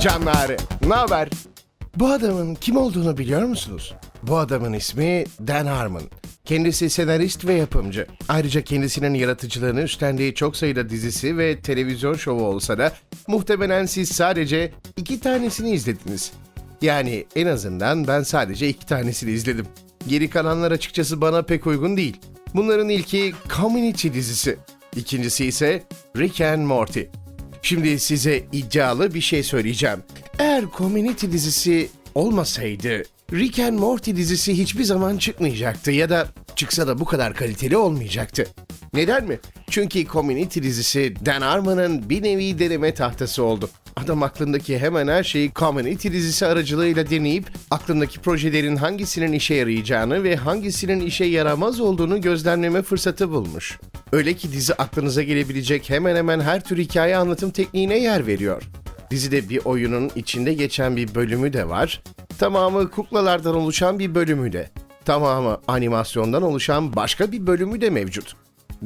Canlar, ne haber? Bu adamın kim olduğunu biliyor musunuz? Bu adamın ismi Dan Harmon. Kendisi senarist ve yapımcı. Ayrıca kendisinin yaratıcılığını üstlendiği çok sayıda dizisi ve televizyon şovu olsa da muhtemelen siz sadece iki tanesini izlediniz. Yani en azından ben sadece iki tanesini izledim. Geri kalanlar açıkçası bana pek uygun değil. Bunların ilki Community dizisi. İkincisi ise Rick and Morty. Şimdi size iddialı bir şey söyleyeceğim. Eğer Community dizisi olmasaydı Rick and Morty dizisi hiçbir zaman çıkmayacaktı ya da çıksa da bu kadar kaliteli olmayacaktı. Neden mi? Çünkü Community dizisi Dan Harmon'ın bir nevi deneme tahtası oldu. Adam aklındaki hemen her şeyi Community dizisi aracılığıyla deneyip aklındaki projelerin hangisinin işe yarayacağını ve hangisinin işe yaramaz olduğunu gözlemleme fırsatı bulmuş. Öyle ki dizi aklınıza gelebilecek hemen hemen her tür hikaye anlatım tekniğine yer veriyor. Dizide bir oyunun içinde geçen bir bölümü de var. Tamamı kuklalardan oluşan bir bölümü de. Tamamı animasyondan oluşan başka bir bölümü de mevcut.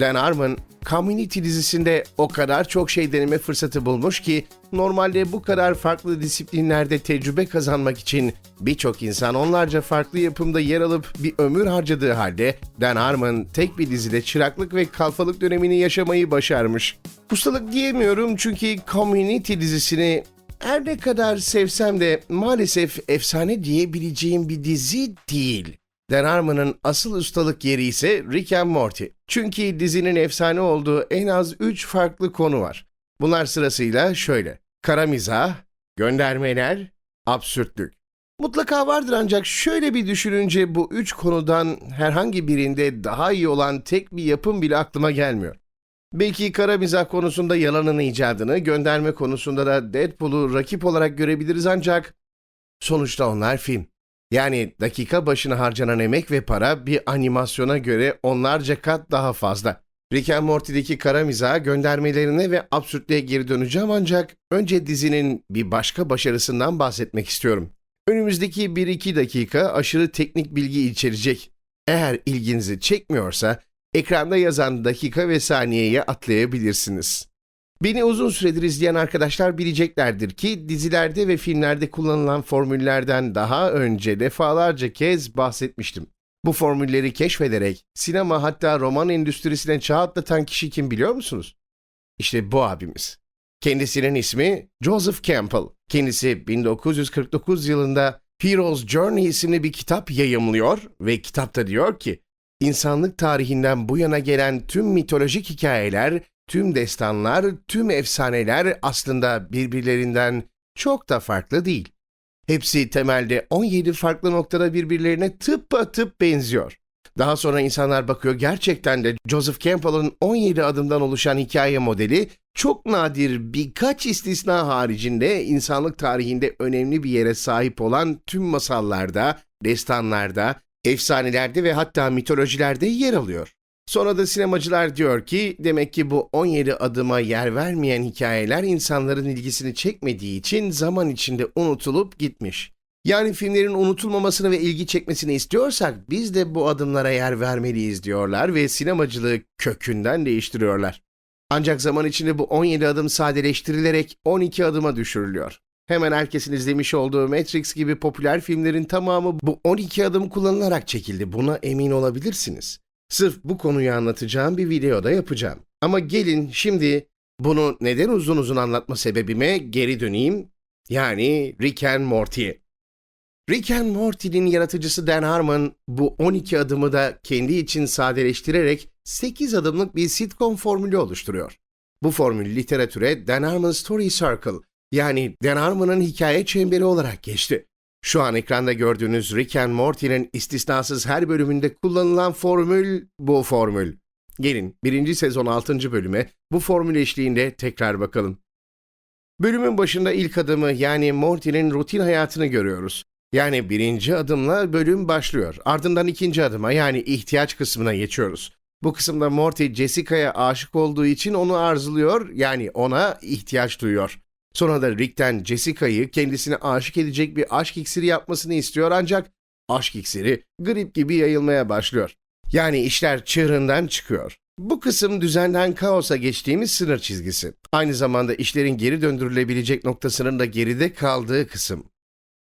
Dan Harmon, Community dizisinde o kadar çok şey deneme fırsatı bulmuş ki normalde bu kadar farklı disiplinlerde tecrübe kazanmak için birçok insan onlarca farklı yapımda yer alıp bir ömür harcadığı halde Dan Harmon tek bir dizide çıraklık ve kalfalık dönemini yaşamayı başarmış. Ustalık diyemiyorum çünkü Community dizisini her ne kadar sevsem de maalesef efsane diyebileceğim bir dizi değil. Dan Harmon'ın asıl ustalık yeri ise Rick and Morty. Çünkü dizinin efsane olduğu en az 3 farklı konu var. Bunlar sırasıyla şöyle. Kara mizah, göndermeler, absürtlük. Mutlaka vardır ancak şöyle bir düşününce bu üç konudan herhangi birinde daha iyi olan tek bir yapım bile aklıma gelmiyor. Belki kara mizah konusunda yalanın icadını, gönderme konusunda da Deadpool'u rakip olarak görebiliriz ancak sonuçta onlar film. Yani dakika başına harcanan emek ve para bir animasyona göre onlarca kat daha fazla. Rick and Morty'deki kara mizaha göndermelerine ve absürtlüğe geri döneceğim ancak önce dizinin bir başka başarısından bahsetmek istiyorum. Önümüzdeki 1-2 dakika aşırı teknik bilgi içerecek. Eğer ilginizi çekmiyorsa ekranda yazan dakika ve saniyeye atlayabilirsiniz. Beni uzun süredir izleyen arkadaşlar bileceklerdir ki dizilerde ve filmlerde kullanılan formüllerden daha önce defalarca kez bahsetmiştim. Bu formülleri keşfederek sinema hatta roman endüstrisine çağ atlatan kişi kim biliyor musunuz? İşte bu abimiz. Kendisinin ismi Joseph Campbell. Kendisi 1949 yılında Hero's Journey isimli bir kitap yayımlıyor ve kitapta diyor ki İnsanlık tarihinden bu yana gelen tüm mitolojik hikayeler, tüm destanlar, tüm efsaneler aslında birbirlerinden çok da farklı değil. Hepsi temelde 17 farklı noktada birbirlerine tıpatıp benziyor. Daha sonra insanlar bakıyor gerçekten de Joseph Campbell'ın 17 adımdan oluşan hikaye modeli çok nadir birkaç istisna haricinde insanlık tarihinde önemli bir yere sahip olan tüm masallarda, destanlarda, efsanelerde ve hatta mitolojilerde yer alıyor. Sonra da sinemacılar diyor ki demek ki bu 17 adıma yer vermeyen hikayeler insanların ilgisini çekmediği için zaman içinde unutulup gitmiş. Yani filmlerin unutulmamasını ve ilgi çekmesini istiyorsak biz de bu adımlara yer vermeliyiz diyorlar ve sinemacılığı kökünden değiştiriyorlar. Ancak zaman içinde bu 17 adım sadeleştirilerek 12 adıma düşürülüyor. Hemen herkesin izlemiş olduğu Matrix gibi popüler filmlerin tamamı bu 12 adım kullanılarak çekildi. Buna emin olabilirsiniz. Sırf bu konuyu anlatacağım bir videoda yapacağım. Ama gelin şimdi bunu neden uzun uzun anlatma sebebime geri döneyim. Yani Rick and Morty'ye. Rick and Morty'nin yaratıcısı Dan Harmon bu 12 adımı da kendi için sadeleştirerek 8 adımlık bir sitcom formülü oluşturuyor. Bu formül literatüre Dan Harmon Story Circle yani Dan Harmon'ın hikaye çemberi olarak geçti. Şu an ekranda gördüğünüz Rick and Morty'nin istisnasız her bölümünde kullanılan formül bu formül. Gelin birinci sezon 6. bölüme bu formül eşliğinde tekrar bakalım. Bölümün başında ilk adımı yani Morty'nin rutin hayatını görüyoruz. Yani birinci adımla bölüm başlıyor. Ardından ikinci adıma yani ihtiyaç kısmına geçiyoruz. Bu kısımda Morty Jessica'ya aşık olduğu için onu arzuluyor yani ona ihtiyaç duyuyor. Sonra da Rick'ten Jessica'yı kendisine aşık edecek bir aşk iksiri yapmasını istiyor ancak aşk iksiri grip gibi yayılmaya başlıyor. Yani işler çığırından çıkıyor. Bu kısım düzenden kaosa geçtiğimiz sınır çizgisi. Aynı zamanda işlerin geri döndürülebilecek noktasının da geride kaldığı kısım.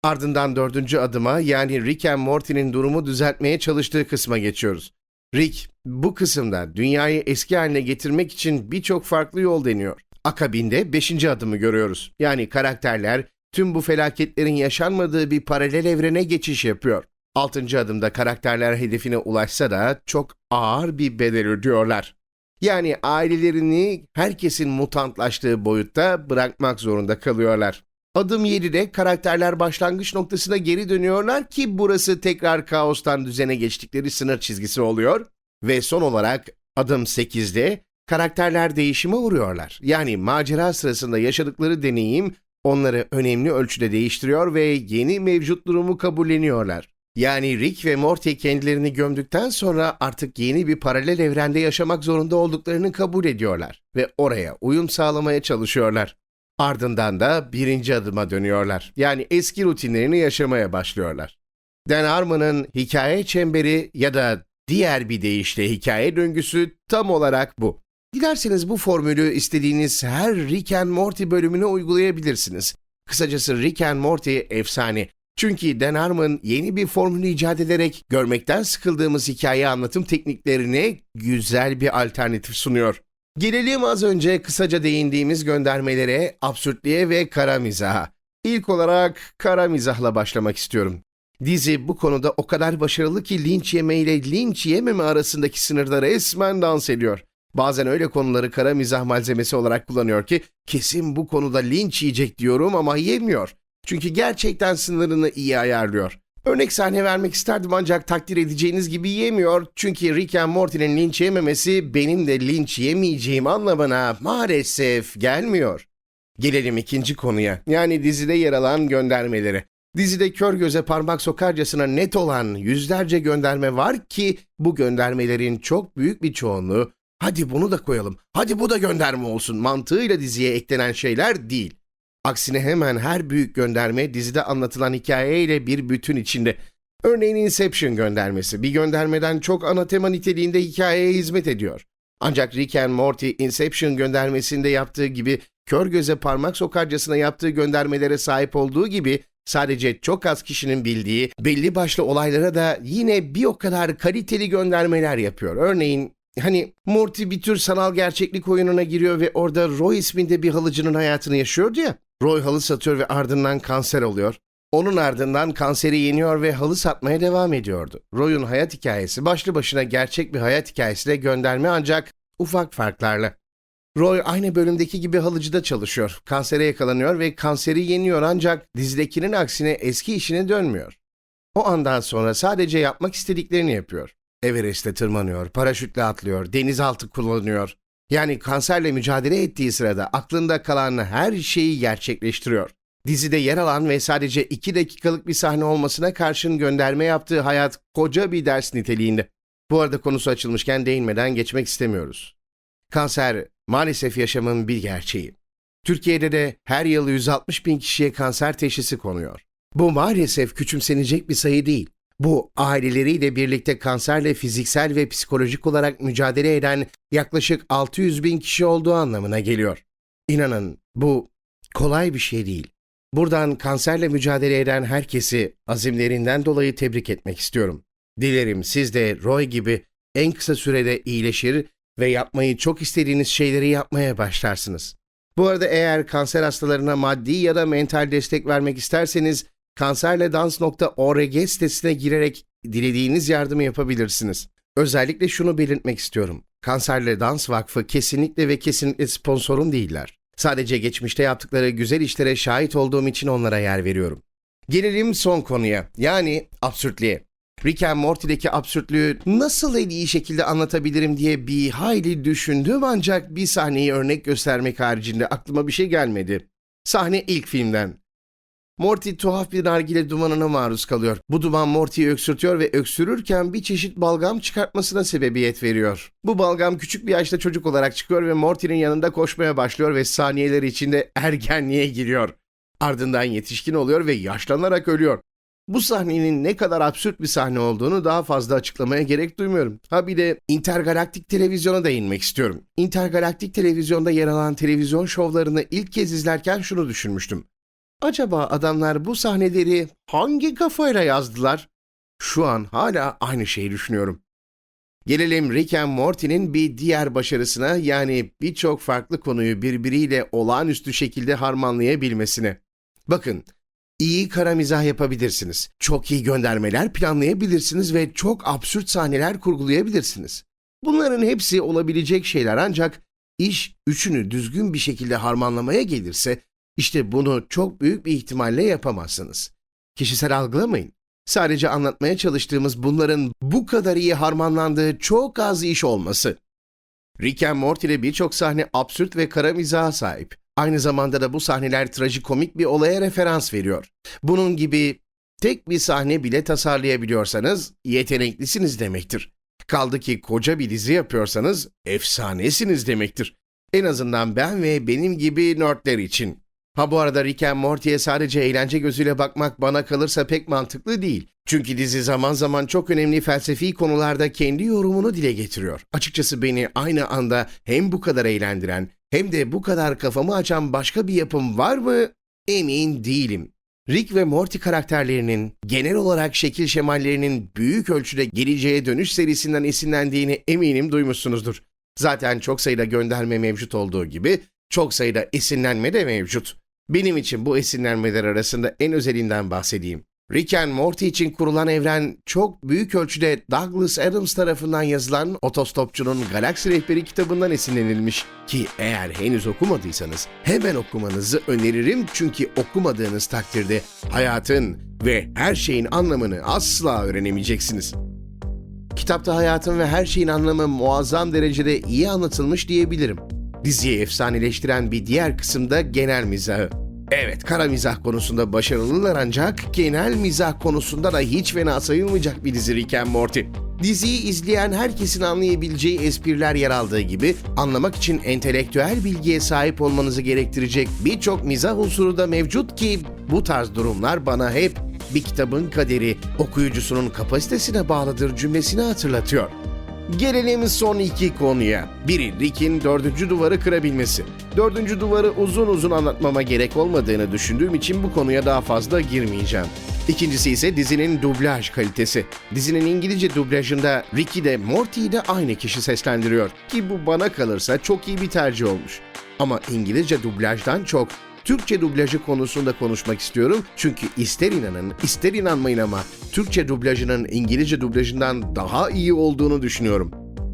Ardından dördüncü adıma yani Rick and Morty'nin durumu düzeltmeye çalıştığı kısma geçiyoruz. Rick bu kısımda dünyayı eski haline getirmek için birçok farklı yol deniyor. Akabinde beşinci adımı görüyoruz. Yani karakterler tüm bu felaketlerin yaşanmadığı bir paralel evrene geçiş yapıyor. Altıncı adımda karakterler hedefine ulaşsa da çok ağır bir bedel ödüyorlar. Yani ailelerini herkesin mutantlaştığı boyutta bırakmak zorunda kalıyorlar. Adım 7'de karakterler başlangıç noktasına geri dönüyorlar ki burası tekrar kaostan düzene geçtikleri sınır çizgisi oluyor. Ve son olarak adım 8'de karakterler değişime uğruyorlar. Yani macera sırasında yaşadıkları deneyim onları önemli ölçüde değiştiriyor ve yeni mevcut durumu kabulleniyorlar. Yani Rick ve Morty kendilerini gömdükten sonra artık yeni bir paralel evrende yaşamak zorunda olduklarını kabul ediyorlar ve oraya uyum sağlamaya çalışıyorlar. Ardından da birinci adıma dönüyorlar. Yani eski rutinlerini yaşamaya başlıyorlar. Dan Harmon'ın hikaye çemberi ya da diğer bir deyişle hikaye döngüsü tam olarak bu. Dilerseniz bu formülü istediğiniz her Rick and Morty bölümüne uygulayabilirsiniz. Kısacası Rick and Morty efsane. Çünkü Dan Harmon yeni bir formülü icat ederek görmekten sıkıldığımız hikaye anlatım tekniklerine güzel bir alternatif sunuyor. Gelelim az önce kısaca değindiğimiz göndermelere, absürtlüğe ve kara mizaha. İlk olarak kara mizahla başlamak istiyorum. Dizi bu konuda o kadar başarılı ki linç yeme ile linç yememe arasındaki sınırda resmen dans ediyor. Bazen öyle konuları kara mizah malzemesi olarak kullanıyor ki kesin bu konuda linç yiyecek diyorum ama yemiyor. Çünkü gerçekten sınırını iyi ayarlıyor. Örnek sahne vermek isterdim ancak takdir edeceğiniz gibi yemiyor. Çünkü Rick and Morty'nin linç yememesi benim de linç yemeyeceğim anlamına maalesef gelmiyor. Gelelim ikinci konuya. Yani dizide yer alan göndermeleri. Dizide kör göze parmak sokarcasına net olan yüzlerce gönderme var ki bu göndermelerin çok büyük bir çoğunluğu hadi bunu da koyalım, hadi bu da gönderme olsun mantığıyla diziye eklenen şeyler değil. Aksine hemen her büyük gönderme dizide anlatılan hikayeyle bir bütün içinde. Örneğin Inception göndermesi bir göndermeden çok ana tema niteliğinde hikayeye hizmet ediyor. Ancak Rick and Morty Inception göndermesinde yaptığı gibi kör göze parmak sokarcasına yaptığı göndermelere sahip olduğu gibi sadece çok az kişinin bildiği belli başlı olaylara da yine bir o kadar kaliteli göndermeler yapıyor. Örneğin Hani Morty bir tür sanal gerçeklik oyununa giriyor ve orada Roy isminde bir halıcının hayatını yaşıyordu ya. Roy halı satıyor ve ardından kanser oluyor. Onun ardından kanseri yeniyor ve halı satmaya devam ediyordu. Roy'un hayat hikayesi başlı başına gerçek bir hayat hikayesiyle gönderme ancak ufak farklarla. Roy aynı bölümdeki gibi halıcıda çalışıyor. Kansere yakalanıyor ve kanseri yeniyor ancak dizidekinin aksine eski işine dönmüyor. O andan sonra sadece yapmak istediklerini yapıyor. Everest'e tırmanıyor, paraşütle atlıyor, denizaltı kullanıyor. Yani kanserle mücadele ettiği sırada aklında kalan her şeyi gerçekleştiriyor. Dizide yer alan ve sadece 2 dakikalık bir sahne olmasına karşın gönderme yaptığı hayat koca bir ders niteliğinde. Bu arada konusu açılmışken değinmeden geçmek istemiyoruz. Kanser maalesef yaşamın bir gerçeği. Türkiye'de de her yıl 160 bin kişiye kanser teşhisi konuyor. Bu maalesef küçümsenecek bir sayı değil. Bu aileleriyle birlikte kanserle fiziksel ve psikolojik olarak mücadele eden yaklaşık 600 bin kişi olduğu anlamına geliyor. İnanın bu kolay bir şey değil. Buradan kanserle mücadele eden herkesi azimlerinden dolayı tebrik etmek istiyorum. Dilerim siz de Roy gibi en kısa sürede iyileşir ve yapmayı çok istediğiniz şeyleri yapmaya başlarsınız. Bu arada eğer kanser hastalarına maddi ya da mental destek vermek isterseniz kanserledans.org sitesine girerek dilediğiniz yardımı yapabilirsiniz. Özellikle şunu belirtmek istiyorum. Kanserle Dans Vakfı kesinlikle ve kesinlikle sponsorum değiller. Sadece geçmişte yaptıkları güzel işlere şahit olduğum için onlara yer veriyorum. Gelelim son konuya, yani absürtlüğe. Rick and Morty'deki absürtlüğü nasıl en iyi şekilde anlatabilirim diye bir hayli düşündüm ancak bir sahneyi örnek göstermek haricinde aklıma bir şey gelmedi. Sahne ilk filmden. Morty tuhaf bir nargile dumanına maruz kalıyor. Bu duman Morty'yi öksürtüyor ve öksürürken bir çeşit balgam çıkartmasına sebebiyet veriyor. Bu balgam küçük bir yaşta çocuk olarak çıkıyor ve Morty'nin yanında koşmaya başlıyor ve saniyeler içinde ergenliğe giriyor. Ardından yetişkin oluyor ve yaşlanarak ölüyor. Bu sahnenin ne kadar absürt bir sahne olduğunu daha fazla açıklamaya gerek duymuyorum. Ha bir de intergalaktik televizyona değinmek istiyorum. Intergalaktik televizyonda yer alan televizyon şovlarını ilk kez izlerken şunu düşünmüştüm. Acaba adamlar bu sahneleri hangi kafayla yazdılar? Şu an hala aynı şeyi düşünüyorum. Gelelim Rick and Morty'nin bir diğer başarısına yani birçok farklı konuyu birbiriyle olağanüstü şekilde harmanlayabilmesine. Bakın, iyi kara mizah yapabilirsiniz. Çok iyi göndermeler planlayabilirsiniz ve çok absürt sahneler kurgulayabilirsiniz. Bunların hepsi olabilecek şeyler ancak iş üçünü düzgün bir şekilde harmanlamaya gelirse işte bunu çok büyük bir ihtimalle yapamazsınız. Kişisel algılamayın. Sadece anlatmaya çalıştığımız bunların bu kadar iyi harmanlandığı çok az iş olması. Rick and Morty'de birçok sahne absürt ve kara mizaha sahip. Aynı zamanda da bu sahneler trajikomik bir olaya referans veriyor. Bunun gibi tek bir sahne bile tasarlayabiliyorsanız yeteneklisiniz demektir. Kaldı ki koca bir dizi yapıyorsanız efsanesiniz demektir. En azından ben ve benim gibi nerdler için. Ha bu arada Rick and Morty'ye sadece eğlence gözüyle bakmak bana kalırsa pek mantıklı değil. Çünkü dizi zaman zaman çok önemli felsefi konularda kendi yorumunu dile getiriyor. Açıkçası beni aynı anda hem bu kadar eğlendiren hem de bu kadar kafamı açan başka bir yapım var mı? Emin değilim. Rick ve Morty karakterlerinin genel olarak şekil şemallerinin büyük ölçüde geleceğe dönüş serisinden esinlendiğini eminim duymuşsunuzdur. Zaten çok sayıda gönderme mevcut olduğu gibi çok sayıda esinlenme de mevcut. Benim için bu esinlenmeler arasında en özelinden bahsedeyim. Rick and Morty için kurulan evren çok büyük ölçüde Douglas Adams tarafından yazılan Otostopçunun Galaksi Rehberi kitabından esinlenilmiş. Ki eğer henüz okumadıysanız hemen okumanızı öneririm çünkü okumadığınız takdirde hayatın ve her şeyin anlamını asla öğrenemeyeceksiniz. Kitapta hayatın ve her şeyin anlamı muazzam derecede iyi anlatılmış diyebilirim. Diziyi efsaneleştiren bir diğer kısımda genel mizahı. Evet, kara mizah konusunda başarılılar ancak genel mizah konusunda da hiç fena sayılmayacak bir dizi Rick and Morty. Diziyi izleyen herkesin anlayabileceği espriler yer aldığı gibi anlamak için entelektüel bilgiye sahip olmanızı gerektirecek birçok mizah unsuru da mevcut ki bu tarz durumlar bana hep bir kitabın kaderi okuyucusunun kapasitesine bağlıdır cümlesini hatırlatıyor. Gelelim son iki konuya. Biri Rick'in dördüncü duvarı kırabilmesi. Dördüncü duvarı uzun uzun anlatmama gerek olmadığını düşündüğüm için bu konuya daha fazla girmeyeceğim. İkincisi ise dizinin dublaj kalitesi. Dizinin İngilizce dublajında Rick'i de Morty'yi de aynı kişi seslendiriyor. Ki bu bana kalırsa çok iyi bir tercih olmuş. Ama İngilizce dublajdan çok Türkçe dublajı konusunda konuşmak istiyorum. Çünkü ister inanın ister inanmayın ama Türkçe dublajının İngilizce dublajından daha iyi olduğunu düşünüyorum.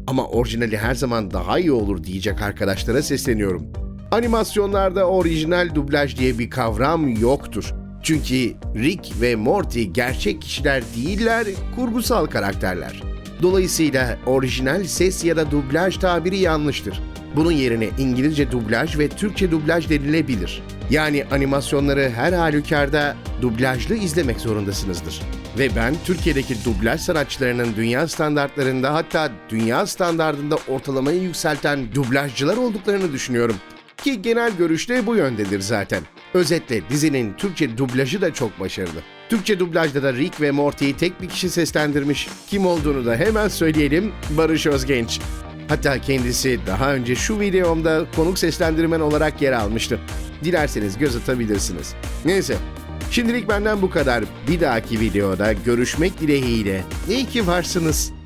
Ama orijinali her zaman daha iyi olur diyecek arkadaşlara sesleniyorum. Animasyonlarda orijinal dublaj diye bir kavram yoktur. Çünkü Rick ve Morty gerçek kişiler değiller, kurgusal karakterler. Dolayısıyla orijinal ses ya da dublaj tabiri yanlıştır. Bunun yerine İngilizce dublaj ve Türkçe dublaj denilebilir. Yani animasyonları her halükarda dublajlı izlemek zorundasınızdır. Ve ben Türkiye'deki dublaj sanatçılarının dünya standartlarında hatta dünya standartında ortalamayı yükselten dublajcılar olduklarını düşünüyorum. Ki genel görüşte bu yöndedir zaten. Özetle dizinin Türkçe dublajı da çok başarılı. Türkçe dublajda da Rick ve Morty'yi tek bir kişi seslendirmiş. Kim olduğunu da hemen söyleyelim, Barış Özgenç. Hatta kendisi daha önce şu videomda konuk seslendirmen olarak yer almıştı. Dilerseniz göz atabilirsiniz. Neyse, şimdilik benden bu kadar. Bir dahaki videoda görüşmek dileğiyle. İyi ki varsınız.